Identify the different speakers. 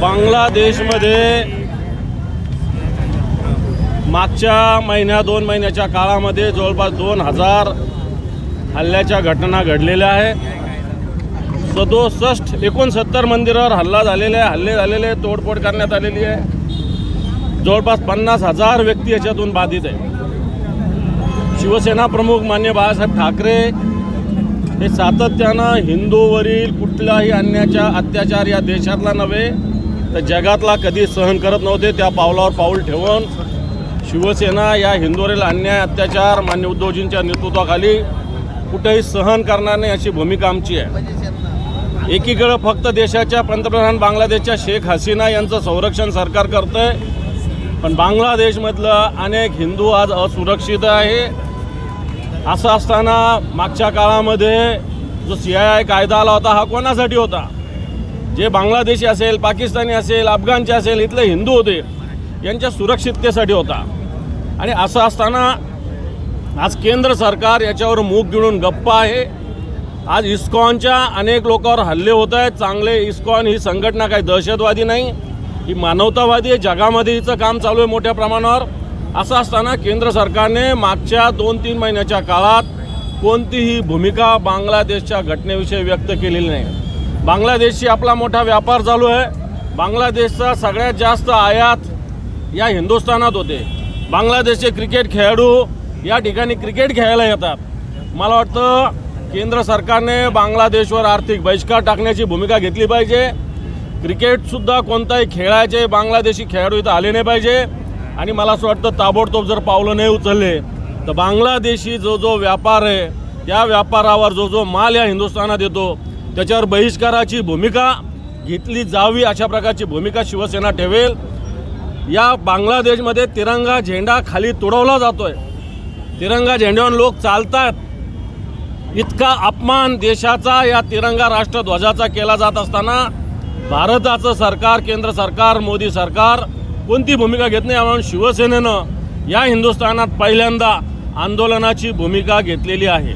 Speaker 1: बांगलादेशमध्ये मागच्या महिन्या दोन महिन्याच्या काळामध्ये जवळपास दोन हजार हल्ल्याच्या घटना घडलेल्या आहे. सदोसष्ट एकोणसत्तर मंदिरावर हल्ला झालेला आहे हल्ले झालेले आहे, तोडफोड करण्यात आलेली आहे. जवळपास पन्नास हजार व्यक्ती याच्यातून बाधित आहे. शिवसेना प्रमुख मान्य बाळासाहेब ठाकरे हे सातत्यानं हिंदूवरील कुठलाही अन्याचा अत्याचार या देशातला नव्हे. तर जगातला कधी सहन करत नव्हते. त्या पावलावर पाऊल ठेवून शिवसेना या हिंदूवरील अन्याय अत्याचार मान्य उद्धवजींच्या नेतृत्वाखाली कुठेही सहन करणार नाही अशी भूमिका आमची आहे. एकीकडं फक्त देशाच्या पंतप्रधान बांगलादेशच्या शेख हसीना यांचं संरक्षण सरकार करतंय पण बांगलादेशमधलं अनेक हिंदू आज असुरक्षित आहे. असं असताना मागच्या काळामध्ये जो सी आय आय कायदा आला होता हा कोणासाठी होता? जे बांगलादेशी असेल पाकिस्तानी असेल अफगाणचे असेल इथले हिंदू होते यांच्या सुरक्षिततेसाठी होता. आणि असं असताना आज केंद्र सरकार याच्यावर मूग गिळून गप्प आहे. आज इस्कॉनच्या अनेक लोकांवर हल्ले होत आहेत. चांगले इस्कॉन ही संघटना काही दहशतवादी नाही ही मानवतावादी आहे. जगामध्ये हिचं काम चालू आहे मोठ्या प्रमाणावर. असं असताना केंद्र सरकारने मागच्या दोन तीन महिन्याच्या काळात कोणतीही भूमिका बांगलादेशच्या घटनेविषयी व्यक्त केलेली नाही. बांगलादेशशी आपला मोठा व्यापार चालू आहे. बांगलादेशचा सगळ्यात जास्त आयात या हिंदुस्थानात होते. बांगलादेशचे क्रिकेट खेळाडू या ठिकाणी क्रिकेट खेळायला येतात. मला वाटतं केंद्र सरकारने बांगलादेशवर आर्थिक बहिष्कार टाकण्याची भूमिका घेतली पाहिजे. क्रिकेटसुद्धा कोणताही खेळायचे बांगलादेशी खेळाडू इथं आले नाही पाहिजे. आणि मला असं वाटतं ताबडतोब जर पावलं नाही उचलले तर बांगलादेशी जो जो व्यापार आहे त्या व्यापारावर जो जो माल या हिंदुस्थानात येतो त्याच्यावर बहिष्काराची भूमिका घेतली जावी अशा प्रकारची भूमिका शिवसेना ठेवेल. या बांगलादेशमध्ये तिरंगा झेंडा खाली तुडवला जातोय. तिरंगा झेंड्यावर लोक चालतात. इतका अपमान देशाचा या तिरंगा राष्ट्रध्वजाचा केला जात असताना भारताचं सरकार केंद्र सरकार मोदी सरकार कोणती भूमिका घेत नाही म्हणून शिवसेनेनं या हिंदुस्थानात पहिल्यांदा आंदोलनाची भूमिका घेतलेली आहे.